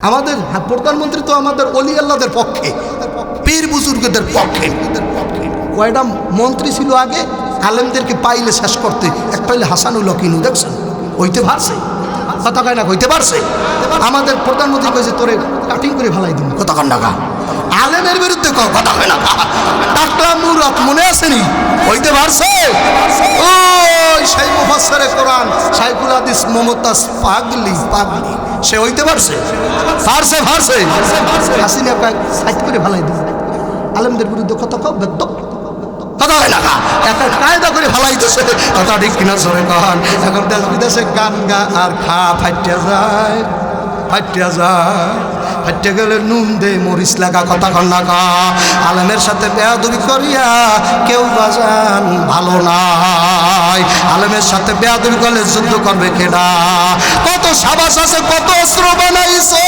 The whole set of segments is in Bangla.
আমাদের হ্যাঁ, প্রধানমন্ত্রী তো আমাদের অলি আল্লাদের পক্ষে পীর বুজুর্গদের পক্ষে। কয়টা মন্ত্রী ছিল আগে? আলেমদেরকে পাইলে শেষ করতে একটা হইলে হাসানুল হকিনু দেখছেন? হইতে পারছে। কথা কয় না হইতে পারছে। আমাদের প্রধানমন্ত্রী কয়েছে তোরে কাটিং করে ফেলাই দিন কথা কন টাকা আলেমের বিরুদ্ধে কথা কয় না টাকলা মুরাত মনে আসেনি হইতে পারছে? ওই সেই মুফাসসারে কোরআন সাইকুল হাদিস মমতাজ পাগলি পাগলি। সে হইতে পারছে? পারছে পারছে। হাসিনা সাইড করে ভালাই দিবে আলমদের বিরুদ্ধে কত কত ব্যক্ত কথা হয় না একটা কায়দা করে ফেলাইতেছে কথা ঠিক কিনা সরে কহন এখন দেশ বিদেশে গান গা আর খা ফাটিয়া যায় ফাটিয়া যায়। ফাটিয়া গেলে নুন দে, মরিচ লাগা কথা কন না কা। আলেমের সাথে বেয়াদুরি করিয়া কেউ বাজান ভালো নাই। আলেমের সাথে বেয়াদুরি করলে যুদ্ধ করবে কেডা? কত সাবাস আছে, কত অস্ত্র বানাইছে।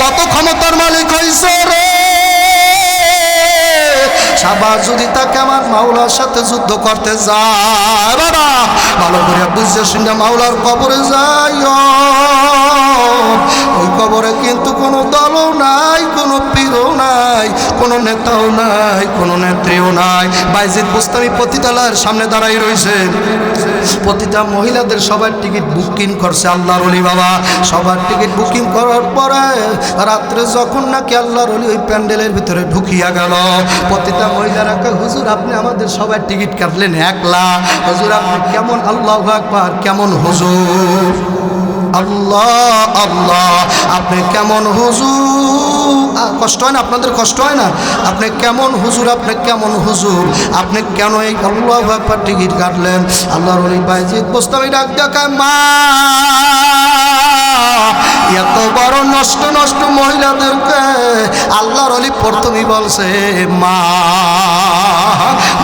কত ক্ষমতার মালিক হইছে রে। সাবাস যদি তাকে আমার মাওলার সাথে যুদ্ধ করতে যায়, বাবা, ভালো করে বুঝতে শুনে মাওলার কবরে যাই ওই কবরে কিন্তু কোনো দলও নাই কোনো পীরও নাই কোনো নেতাও নাই কোনো নেত্রীও নাই। বাইজিদ বুস্তামি পতিতালার সামনে দাঁড়াই রয়েছে প্রতিটা মহিলাদের সবার টিকিট বুকিং করছে আল্লাহর অলি বাবা। সবার টিকিট বুকিং করার পরে রাত্রে যখন নাকি আল্লাহর অলি ওই প্যান্ডেলের ভিতরে ঢুকিয়া গেল প্রতিটা মহিলারা কয়, হুজুর আপনি আমাদের সবার টিকিট কাটলেন একলা। হুজুর আপনি কেমন আল্লাহ আকবার কেমন হুজুর? আল্লাহ আল্লাহ। আপনি কেমন হুজুর? কষ্ট হয় না? আপনাদের কষ্ট হয় না? আপনি কেমন হুজুর? আপনি কেমন হুজুর? আপনি কেন এই আল্লাহ ব্যাপার টিকিট কাটলেন? আল্লাহর অলি বাইজিৎ বস্তামি ডাক দেখায় মা, এত বড় নষ্ট নষ্ট মহিলাদেরকে আল্লাহর অলি প্রথমেই বলছে, মা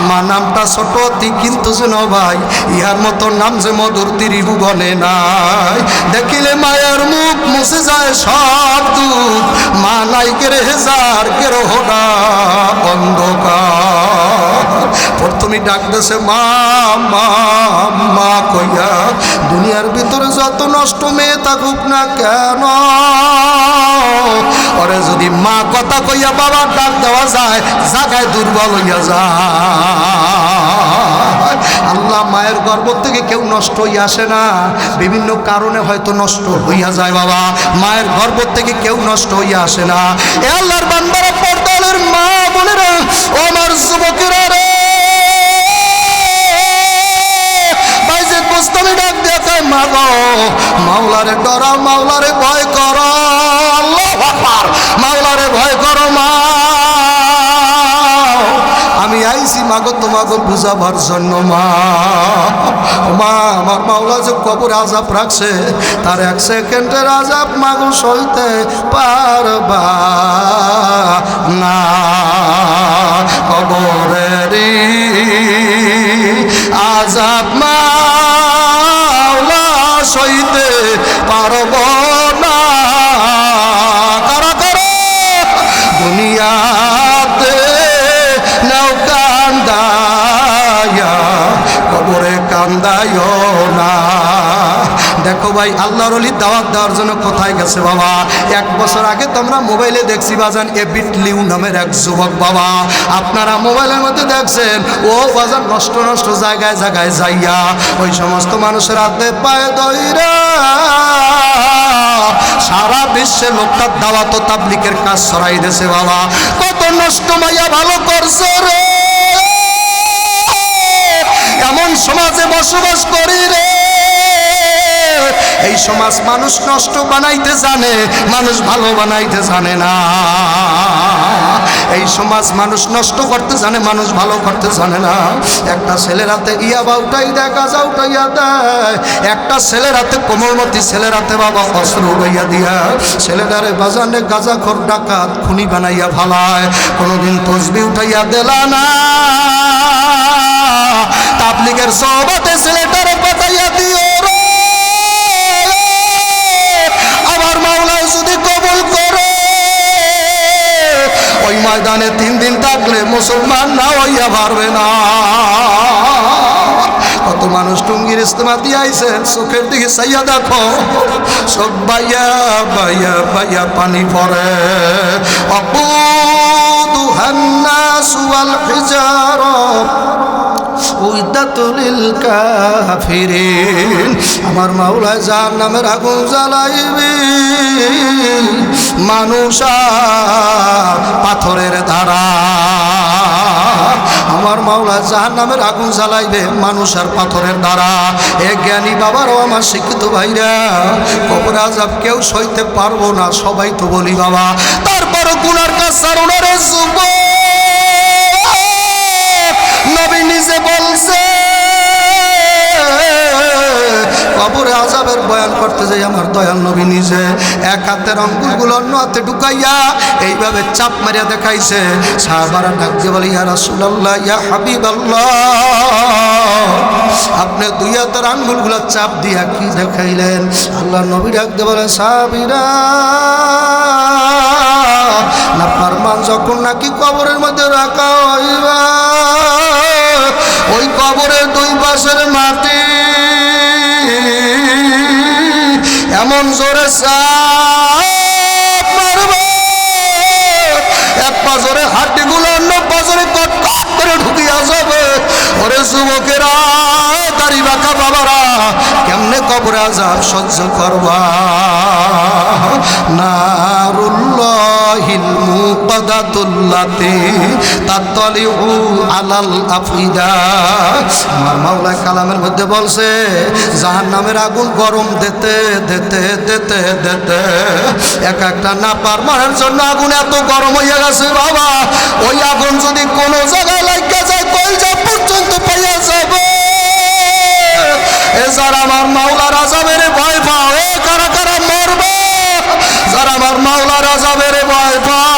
মা নামটা ছোট অতি কিন্তু যেন ভাই, ইহার মতো নাম যে মধুর তিরি ভুবনে নাই। দেখিলে মায়ের মুখ মুছে যায় সব দুঃখ, মা নাই কেরে হেজার কেরো হোডা অন্ধকার। প্রথমে ডাক দেছে মা মা মা কইয়া, দুনিয়ার ভিতরে যত নষ্ট মেয়ে থাকুক না কেন? ওরে যদি মা কথা কইয়া বাবার ডাক দেওয়া যায়, জাগায় দুর্বল হইয়া যায়। আল্লাহ মায়ের গর্ভ থেকে কেউ নষ্ট হইয়া আসে না। বিভিন্ন কারণে হয়তো নষ্ট হইয়া যায় বাবা। মায়ের গর্ভ থেকে কেউ নষ্ট হইয়া আসে না। এ আল্লাহর বান্দারা পর্দালের মা বোনেরা, ও আমার যুবকেরা রে। গোস্তামি ডাক দেখায় মা গো, মাওলারে ডরাও, মাওলারে ভয় কর, আল্লাহু মাওলারে ভয় করো মা আইছি মাগো তোমাকে বুঝাবার জন্য, মা। মা, আমার মাওলা যে কবর আজাব রাখছে, তার এক সেকেন্ডের আজাব মাগো সইতে পারবা না। গেছে বাবা, এক বছর আগে তোমরা মোবাইলে দেখছি বাজান এবিট লিউ নামের এক যুবক বাবা। আপনারা মোবাইলের মধ্যে দেখছেন, ও বাজার নষ্ট নষ্ট জায়গায় জায়গায় যাইয়া ওই সমস্ত মানুষের হাতে পায়ে দইরা সারা বিশ্বে লোকটার দাওয়াত তাবলিকের কাজ ছড়াই দিয়েছে, বাবা। কত নষ্ট মাইয়া ভালো করছে রে। এমন সমাজে বসবাস করি রে। এই সমাজ মানুষ নষ্ট বানাইতে জানে, মানুষ ভালো বানাইতে জানে না। এই সমাজ মানুষ নষ্ট করতে জানে, মানুষ ভালো করতে জানে না। একটা ছেলের হাতে ইয়া বা উঠাই দেয়, গাজা উঠাইয়া দেয়। একটা ছেলের হাতে কোমলমতি ছেলের হাতে বাবা অস্ত্র উড়াইয়া দিয়া ছেলেটারে বাজানে গাজা খর ডাকাত খুনি বানাইয়া ফালায়। কোনোদিন তসবি উঠাইয়া দেলা না। তাবলিগের সবাতে ছেলেটারে পাঠাইয়া দিও মুসলমান না হইয়া পারবে না। কত মানুষ টুঙ্গির ইস্তেমা আইছেন, চোখের দিকে চাইয়া দেখো। সব বাইয়া বাইয়া বাইয়া পানি পরে অপু দু হান্না সুয়াল হিজারত উইদাতুলিল কাফিরিন। আমার মাওলায় যার নামের আগুন জ্বালাইবে। মানুষ পাথরের দ্বারা আমার মাওলা যার নামের আগুন জ্বালাইবে মানুষ আর পাথরের দ্বারা এ জ্ঞানী বাবারও আমার শিক্ষিত ভাইরা, কবর আজাব কেউ সইতে পারব না, সবাই তো বলি বাবা। তারপরও গুনার কাজ সারুনারে নবী নিজে বলছে কবরে আজাবের বয়ান করতে যাই আমার দয়াল নবী নিজে। এক হাতের অঙ্গুলগুলো অন্য হাতে ঢুকাইয়া এইভাবে চাপ মারিয়া দেখাইছে। সাহাবারা ডাকতে বলে, ইয়া রাসূলুল্লাহ, ইয়া হাবিবাল্লাহ। আপনি দুই হাতের আঙ্গুলগুলো চাপ দিয়া কি দেখাইলেন? আল্লাহ নবী ডাকতে বলে, সাহাবিরা না ফারমান যখন নাকি কবরের মধ্যে রাখা আজাব সহ্য করবা। নারুল্লাহিল মুকাদাতুল্লাতে তাতলিউ আলাল আফিদা আমার মাওলা কালামের মধ্যে বলছে, জাহান্নামের আগুন গরম দিতে দিতে দিতে দিতে। এক একটা না পার মারার জন্য আগুন এত গরম হইয়া গেছে, বাবা। ওই আগুন যদি কোনো জায়গায় লাগা যায়, কলজা পর্যন্ত পাইয়া যাবে। যারা আমার মাওলা রাজাবের ভয় পাও এ কারা কারা মরবে? যারা আমার ভয় পাও।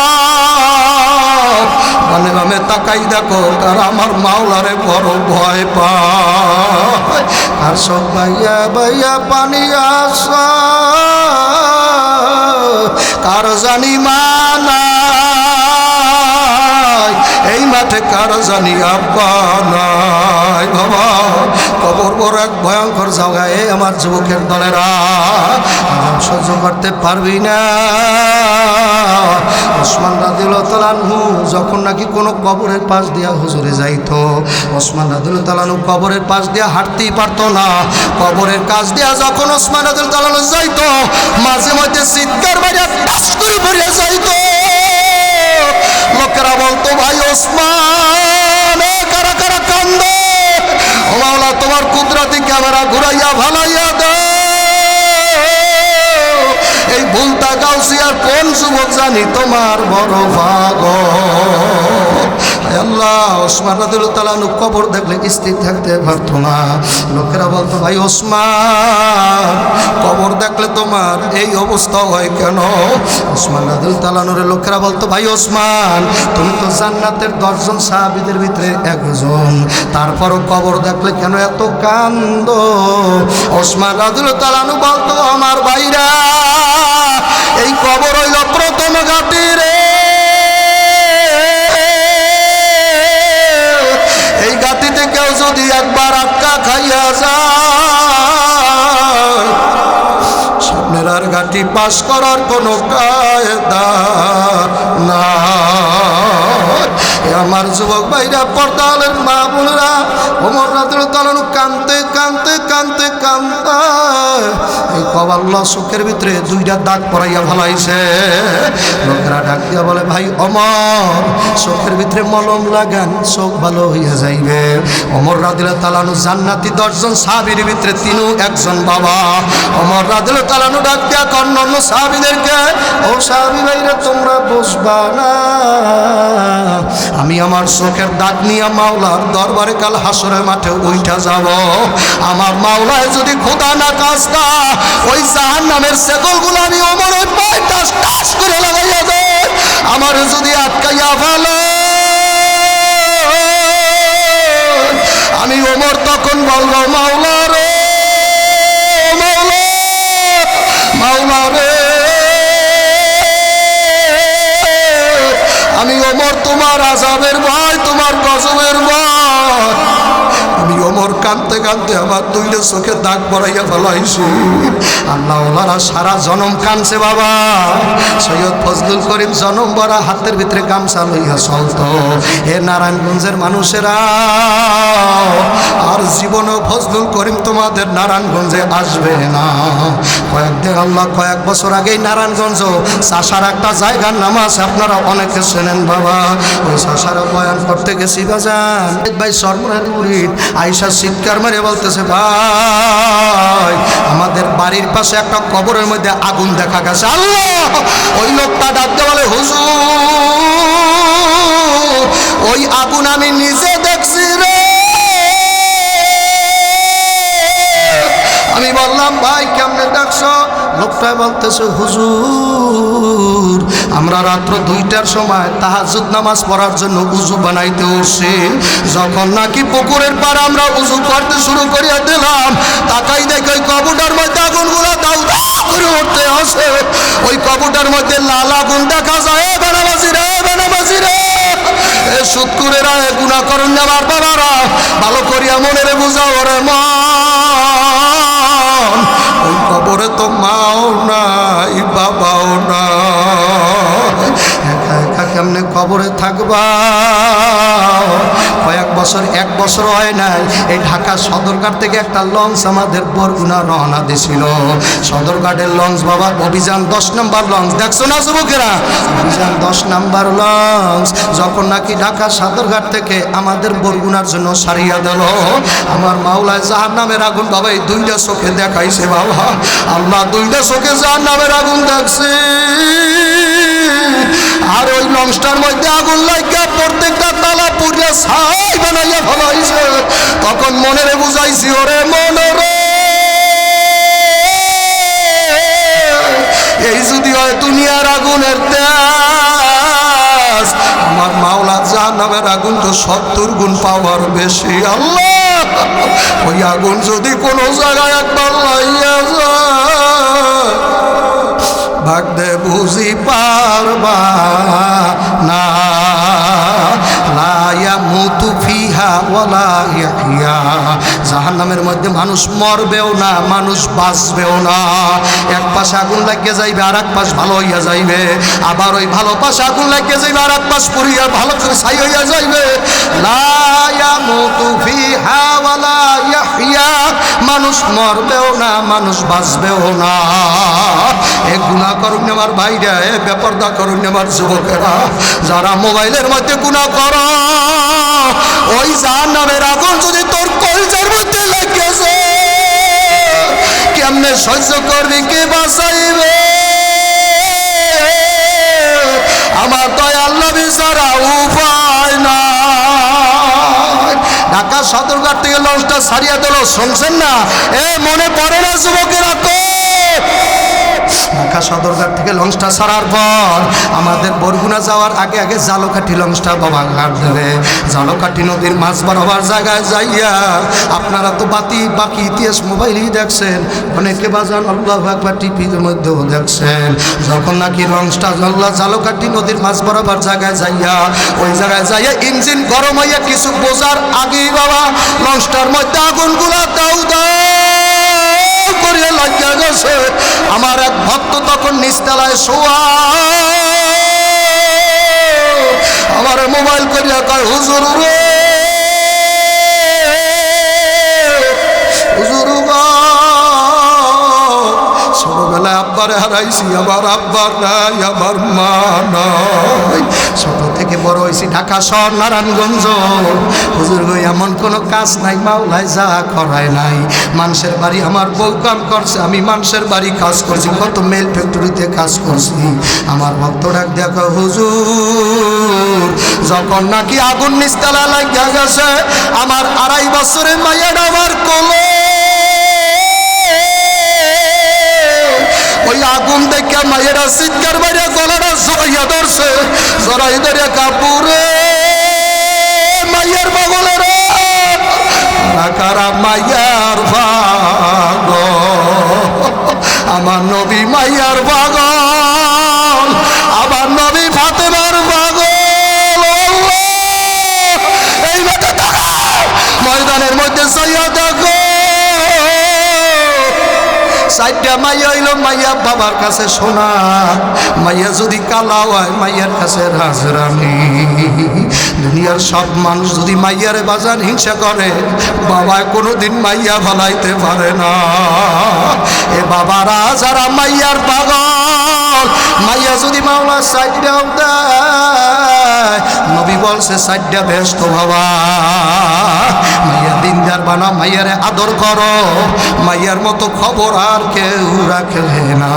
মানে তাকাই দেখো, তারা আমার মাওলারে বড় ভয় পায়। আর সব বাইয়া বাইয়া পানি আসা, কার জানি মানা এই মাঠে কার জানি আব্বা বাবা কবর এক ভয়ঙ্কর জায়গায় আমার যুবকের দলেরা সহ্য করতে পারবি না। ওসমান রাদিল তালানহু যখন নাকি কোনো কবরের পাশ দিয়া হুজুরে যাইতো, ওসমান রাদিল তালানহু কবরের পাশ দিয়া হাঁটতেই পারতো না। কবরের কাজ দিয়া যখন ওসমান রাদিল তালানহু যাইতো, মাঝে মধ্যে চিৎকার বাড়িয়া টাস করে যাইতো। লোকেরা বলতো, ভাই ওসমান কারা কারা কান্দ? মাওলা, তোমার কুদরাতি ক্যামেরা ঘুরাইয়া ভালাইয়া দে এই ভুলতা গাউসিয়ার কোন শুভ জানি, তোমার বড় ভাগ। আল্লাহ কবর দেখলে স্থির থাকতে না। লোকেরা বলতো, ভাই ওসমান দেখলে তোমার এই অবস্থা হয় কেন? লোকেরা ভাই তুমি তো জান্নাতের দশজন সাহাবিদের ভিতরে একজন। তারপরও কবর দেখলে কেন এত কান্দ? ওসমান রাদুল তালানু বলতো, আমার ভাইরা, এই কবর হইল প্রথম ঘাটি যদি একবার আটকা খাইয়া যায়, সামনের আর ঘাটি পাস করার কোনো কায়দা না আমার যুবক ভাইরা পর্দালের মা বোনেরা, ওমর রাত্রে তলানো কানতে কানতে কানতে কানতে এই কবাল্লা চোখের ভিতরে দুইটা দাগ পরাইয়া ভালাইছে লোকেরা ডাক দিয়া বলে, ভাই অমর, চোখের ভিতরে মলম লাগান, চোখ ভালো হইয়া যাইবে। অমর রাদিল তালানু জান্নাতি দশজন সাহাবির ভিতরে তিনও একজন বাবা। অমর রাদিল তালানু ডাক দিয়া কন্ন অন্য সাহাবিদেরকে, ও সাহাবি ভাইরা, তোমরা বসবা না। আমি আমার চোখের দাগ নিয়ে মাওলার দরবারে কাল হাসরের মাঠে উইঠা যাব। আমার মাওলায় যদি খোদা না কাজটা, ওই জাহান নামের সেকলগুলো আমি টাস টাস করে লাগাইয়া দেয়। আমার যদি আটকাইয়া আমি ওমর তখন মাওলা রে মাওলা রে, আমি তোমার আজাবের ভয়, তোমার গজবের ভয় আমি ওমর কানতে কানতে আমার দুইটা চোখে দাগ পড়াইয়া ফেলাইছি। আল্লাহ ওলারা সারা জনম কানছে বাবা। সৈয়দ ফজলুল করিম জনম বড়া হাতের ভিতরে গামছা লইয়া চলত। হে নারায়ণগঞ্জের মানুষেরা, আর জীবনে ফজলুল করিম তোমাদের নারায়ণগঞ্জে আসবে না। কয়েকদিন আল্লাহ, কয়েক বছর আগেই নারায়ণগঞ্জ, চাষার একটা জায়গার নাম আছে, আপনারা অনেকে চেনেন বাবা। ওই চাষারা বয়ান করতে গেছি, বাজান। ভাই আইসা চিৎকার মারে বলতেছে, ভাই, আমাদের বাড়ির পাশে একটা কবরের মধ্যে আগুন দেখা গেছে। আল্লাহ, ওই লোকটা ডাকতে বলে, হুজুর, ওই আগুন আমি নিজে দেখছি রে। আমি বললাম, ভাই, কেমনে দেখছ? লোকটা বলতেছে, হুজুর, আমরা রাত্র দুইটার সময় তাহাজুদ নামাজ পড়ার জন্য উজু বানাইতে উঠছি। যখন নাকি পুকুরের পার আমরা উজু করতে শুরু করিয়া দিলাম, তাকাই দেখে ওই কবুটার মধ্যে আগুনগুলো দাউ দাউ করে উঠতে আসে ওই কবুটার মধ্যে লাল আগুন দেখা যায়। এ রে বেনাবাসি রে। এ সুৎকুরেরা এ গুণা করুন বাবারা, ভালো করিয়া মনে রে বুঝাও রে মা। কবরে তো মাও নাই বাবাও নাই। কেমনে কবরে থাকবা কয়েক বছর, এক বছর হয় নাই, এই ঢাকা সদরঘাট থেকে একটা লঞ্চ আমাদের বরগুনা রওনা দিছিল। সদরঘাটের লঞ্চ বাবা অভিযান, দশ নম্বর লঞ্চ। দেখছ না যুবকেরা? অভিযান, দশ নম্বর লঞ্চ। যখন নাকি ঢাকা সদরঘাট থেকে আমাদের বরগুনার জন্য সারিয়া দিল, আমার মাওলায় যাহার নামের আগুন বাবা, এই দুইটা চোখে দেখাইছে বাবা। আল্লাহ দুইটা চোখে যাহার নামের আগুন দেখছে। আর ওই লঞ্চটার মধ্যে আগুন লাগিয়া প্রত্যেকটা তালা পুড়িয়া ছাই বানাইয়া ফলাইছে। তখন মনেরে বুঝাইছি, ওরে মনরে! এই যদি হয় দুনিয়ার আগুনের তেজ, আমার মাওলা জাহান্নামের আগুন তো সত্তর গুণ পাওয়ার বেশি। আল্লাহ, ওই আগুন যদি কোনো জায়গায় একবার লাইয়া যায় ভাগদে বুঝি পারবা না। মধ্যে মানুষ মরবেও না, মানুষ বাঁচবেও না। এক পাশে আগুন লাগিয়ে যাইবে আর এক পাশ ভালো হইয়া যাইবে। আবার ওই ভালো পাশে আগুন লাগিয়ে যাইবে আর এক পাশ ভালো করে ছাই হইয়া যাইবে। মানুষ মরবেও না, মানুষ বাঁচবেও না। এ গুণা করুন আমার ভাইরা, এ বেপরদা করুন আমার যুবকেরা, যারা মোবাইলের মধ্যে গুণা কর ওই যার নামের আগুন যদি তোর কলচার মধ্যে লাগিয়েছে কেমনে সহ্য করবি, কে বাঁচাইবে? আমার দয়াল নবী ছাড়া উপায় না ঢাকা সদরঘাট থেকে লঞ্চটা সারিয়া দিল, শুনছেন না? এ, মনে পড়ে না যুবকেরা তো? ঢাকা সদরঘাট থেকে লঞ্চটা ছাড়ার পর আমাদের বরগুনা যাওয়ার আগে আগে জালকাঠি লঞ্চটা বাবা ঘাট দেবে জালকাঠি নদীর মাছ বরাবর জায়গায় যাইয়া আপনারা তো বাতি, বাকি ইতিহাস মোবাইলই দেখছেন। অনেকে বাজান আল্লাহ একবার টিভির মধ্যেও দেখছেন। যখন নাকি লঞ্চটা আল্লাহ জালকাঠি নদীর মাছ বরাবর জায়গায় যাইয়া ওই জায়গায় যাইয়া ইঞ্জিন গরম হইয়া কিছু বোঝার আগেই বাবা, লঞ্চটার মধ্যে আগুনগুলা দাউ দাও। করিয়া লাগিয়া গেছে। আমার এক ভক্ত তখন নিস্তালায় শোয়া। আমার মোবাইল করিয়া কয়, হুজুর রে, হুজুর ছোটবেলায় আব্বারে হারাইছি, আমার আব্বার নাই, আমার মা নাই। থেকে বড় হয়েছি, ঢাকা শহর, নারায়ণগঞ্জ। হুজুর গো, এমন কোনো কাজ নাই, মাওলায় যা করায় নাই। মানুষের বাড়ি আমার বউ কাম করছে, আমি মানুষের বাড়ি কাজ করছি, কত মেল ফ্যাক্টরিতে কাজ করছি। আমার ভক্ত ডাক দেখো, হুজুর, যখন নাকি আগুন নিস্তালা লাগিয়া গেছে, আমার আড়াই বছরের মাইয়াটা আমার কোলে ওই আগুন দেখে মায়েরা চিৎকার বাইরে গলাটা জড়াইয়া ধরছে। জড়াই ধরে কাপুরে, মাইয়ার বগলের কারা মাইয়ার ভাগ। আমার নবী মাইয়ার পাগল সাইডটা মাইয়া হইল মাইয়া বাবার কাছে শোনা মাইয়া যদি কালা হয়, মাইয়ার কাছে রাজরানি। দুনিয়ার সব মানুষ যদি মাইয়ারে বাজান হিংসা করে বাবা কোনোদিন মাইয়া ভালাইতে পারে না। এ বাবারা, যারা মাইয়ার পাগল মাইয়া যদি মাওলা সাইডটাও দেয় নবী বলছে, সাইডটা ব্যস্ত বাবা। মাইয়া দিনদার বানা, মাইয়ারে আদর করো। মাইয়ার মতো খবর আর কেউ রাখবে না।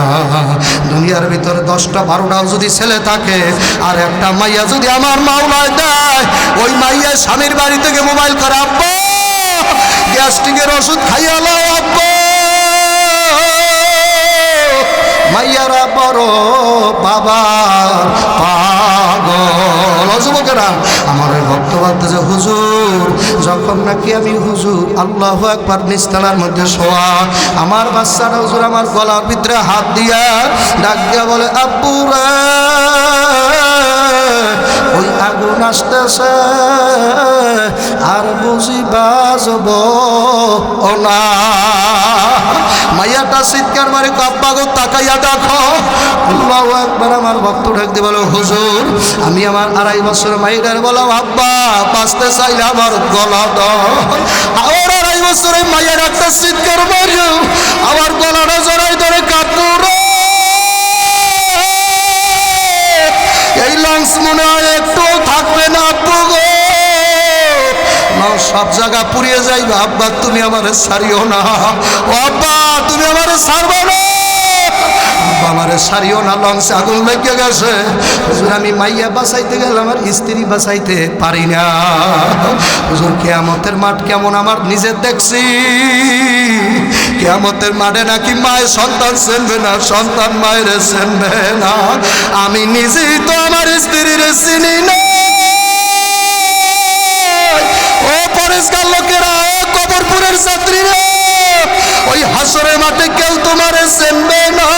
দুনিয়ার ভিতরে দশটা, বারোটাও যদি ছেলে থাকে, আর একটা মাইয়া যদি আমার মাওলায় দেয়, ওই মাইয়া স্বামীর বাড়ি থেকে মোবাইল করে, আব্বা, গ্যাস্ট্রিকের ওষুধ খাইয়ালো আব্বা। মাইয়ারা বড় বাবা পাগল। যুবকেরা, আমার ওই ভক্ত ভাবতেছে হুজুর, যখন নাকি আমি হুজুর, আল্লাহ একবার নিস্তালার মধ্যে শোয়া, আমার বাচ্চারা হুজুর আমার গলার ভিতরে হাত দিয়া ডাক দিয়া বলে আব্বু রে ওই আগুন আসতেছে, আর বুঝি বাজব না। মাইয়াটা চিৎকার মারে কাব্বা গো তাকাইয়া দেখো। আল্লাহু একবার আমার ভক্ত ডাকতে বলো, হুজুর, আমি আমার আড়াই বছর মাইডার বলো আব্বা, বাঁচতে চাইলে আমার গলা দাও। আমার আড়াই বছরে মাইয়া একটা চিৎকার মারিও আমার গলাটা জড়াই সব জায়গা পুড়িয়ে যাইবা। আব্বা, তুমি আমার সারিও না। আব্বা, তুমি আমার সারবে না। আমারে সারিও না লংসে আগুন লেগে গেছে। আমি মাইয়া বাঁচাইতে গেলাম আমার স্ত্রী বাঁচাইতে পারি না। হুজুর, কেয়ামতের মাঠ কেমন আমার নিজের দেখছি। কেয়ামতের মাঠে নাকি মায়ের সন্তান চেনবে না, সন্তান মায়ের চেনবে না। আমি নিজেই তো আমার স্ত্রীর চিনি না। পরিষ্কার লোকেরা কবরপুরের ছাত্রীরা, ওই হাসরের মাঠে কেউ তোমার চেনবে না।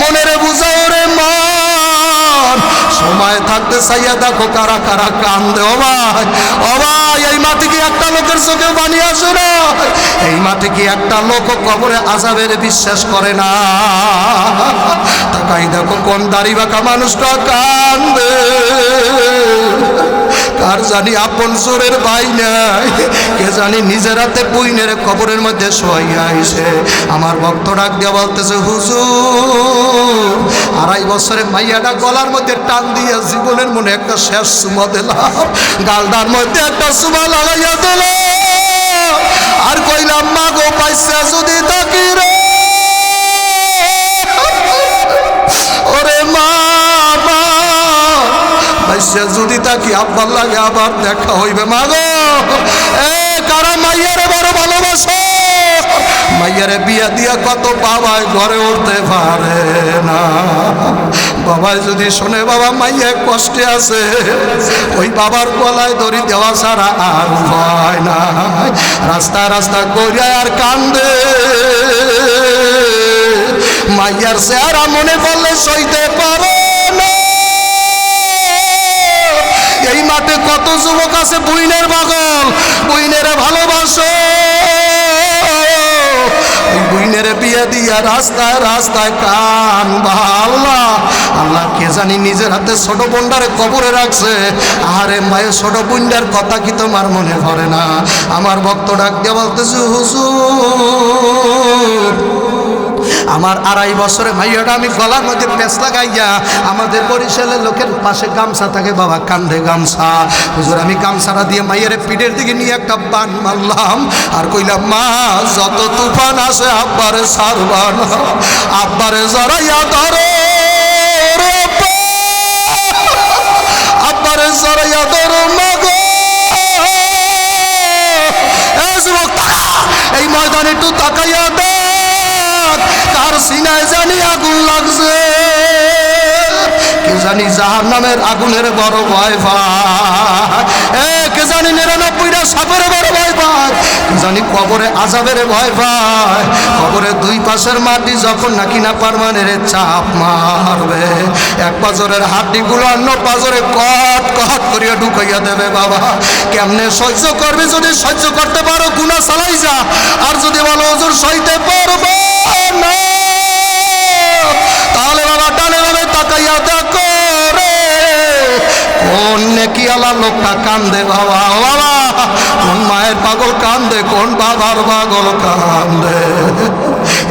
মনের বুঝাও রে মা, সময় থাকতে চাইয়া দেখো কারা কারা কান্দে। ও ভাই ও ভাই, এই মাঠে কি একটা লোকের চোখে বানিয়ে আসে না? এই মাঠে কি একটা লোক কবরে আজাবের বিশ্বাস করে না? তাকাই দেখো কোন দাড়ি বাঁকা মানুষটা কান্দে। কার জানি আপন চোরের ভাই নাই? কে জানি নিজের হাতে বুইনের কবরের মধ্যে শোয়াইয়া আইছে। আমার ভক্ত ডাক দিয়া বলতেছে, হুজুর, আড়াই বছরে মাইয়াটা গলার মধ্যে টান দিয়া জীবনের মনে একটা শেষ সুমা দিলাম। গালদার মধ্যে একটা সুমা লাগাইয়া দিলাম। আর কইলাম মা গো পাইছে যদি থাকি রে। ওরে মা বাইসা যদি তাকি আব্বার লাগে আবার দেখা হইবে। মাগো, এ কারা মাইয়ারে বড় ভালোবাসো? মাইয়ারে বিয়া দিয়া কত বাবাই ঘরে উঠতে পারে না। বাবাই যদি শোনে, বাবা, মাইয়া কষ্টে আছে, ওই বাবার গলায় দড়ি দেওয়া ছাড়া আর হয় না রাস্তা রাস্তা করিয়া আর কান্দে। মাইয়ার চেহারা মনে পড়লে সইতে পারে। এই মাঠে কত যুবক আছে? বুইনের পাগল। বুইনের ভালোবাসো। বুইনের বিয়ে দিয়া রাস্তায় রাস্তায় কান আল্লাহ আল্লাহ কে জানি নিজের হাতে ছোট বোনটারে কবরে রাখছে। আরে মায়ের ছোট বোনটার কথা কি তোমার মনে পড়ে না? আমার ভক্ত ডাক দিয়ে বলতেছে, হুজুর আমার আড়াই বছরে ভাইয়াটা আমি গলার মধ্যে পেঁচ লাগাইয়া আমাদের বরিশালের লোকের পাশে গামছা থাকে, বাবা কান্ধে গামছা। হুজুর, আমি গামছাটা দিয়ে মাইয়ের পিঠের দিকে নিয়ে একটা বান মারলাম আর কইলাম, মা, যত তুফান আসে আব্বারে সারবা না আব্বারে জড়াইয়া ধরো। আব্বারে জড়াইয়া ধরো এই ময়দানে একটু তাকাইয়া দেখ। সিনায় জানি আগুন লাগছে। কে জানি জাহার নামের আগুনের বড় ভয় পায়। এ, কে জানি নিরানব্বইটা সাপের বড় ভয় পায়। কে জানি কবরে আজাবের ভয় পায়। কবরে দুই পাশের মাটি যখন নাকি না পারমানের চাপ মারবে। এক পাজরের হাড্ডিগুলো অন্য পাজরে কট কট করিয়া ঢুকাইয়া দেবে বাবা। কেমনে সহ্য করবে যদি সহ্য করতে পারো গুণা চালাই যা আর যদি বলো ওজোর সইতে পারব না।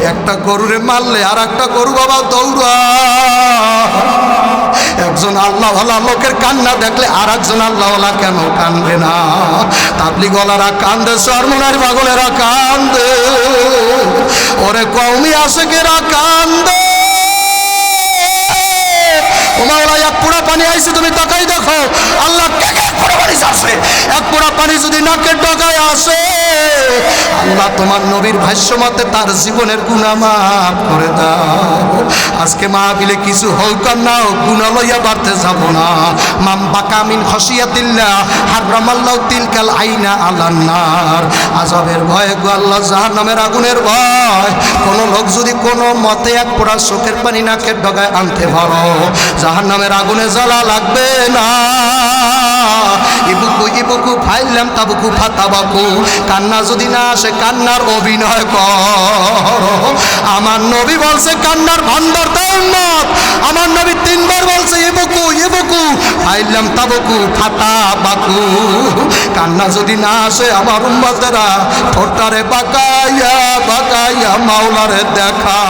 একটা গরুরে মারলে আর একটা গরু বাবা দৌড়া। একজন আল্লাহওয়ালা লোকের কান্না দেখলে আর একজন আল্লাহওয়ালা কেন কান্দে না? তাবলি গলারা কান্দে, সরমনার পাগলেরা কান্দে। ওরে কৌমি আশেকেরা কান্দে। ওমাওলা এক পোড়া পানি আইছে, তুমি তাকাই দেখো। আল্লাহ কে কে পোড়া পানি আসে এক পোড়া পানি যদি নাকের ডগায় আসে আল্লাহ তোমার নবীর ভাষ্য মতে তার জীবনের গুণা মাফ করে দাও। আজকে মাহবিলে কিছু হোক আর না হোক গুণা লইয়া বাড়তে যাব না। মাম বাকামিন খসিয়াতিল্লাহ, হারামাল্লাহ তিলকাল আইনা আলান্নার আজাবের ভয়ে গো আল্লাহ জাহান্নামের আগুনের ভয়। কোন লোক যদি কোনো মতে এক পোড়া চোখের পানি নাকের ডগায় আনতে পারো জাহান নামের আগুনে জ্বালা লাগবে না। ইবুকু ইবুকু ফাইলাম তাবুকু ফাতাবাকু। কান্না যদি না আসে, কান্নার অভিনয় কর। আমার নবী বলছে, কান্নার ভান্ডার দাও আমার নবী তিনবার বলছে, ইবুকু ইবুকু ফাইলাম তাবুকু ফাতা বাকু কান্না যদি না আসে, আমার উম্মতেরা ঠোঁটারে বাকাইয়া বাকাইয়া মাওলারে দেখা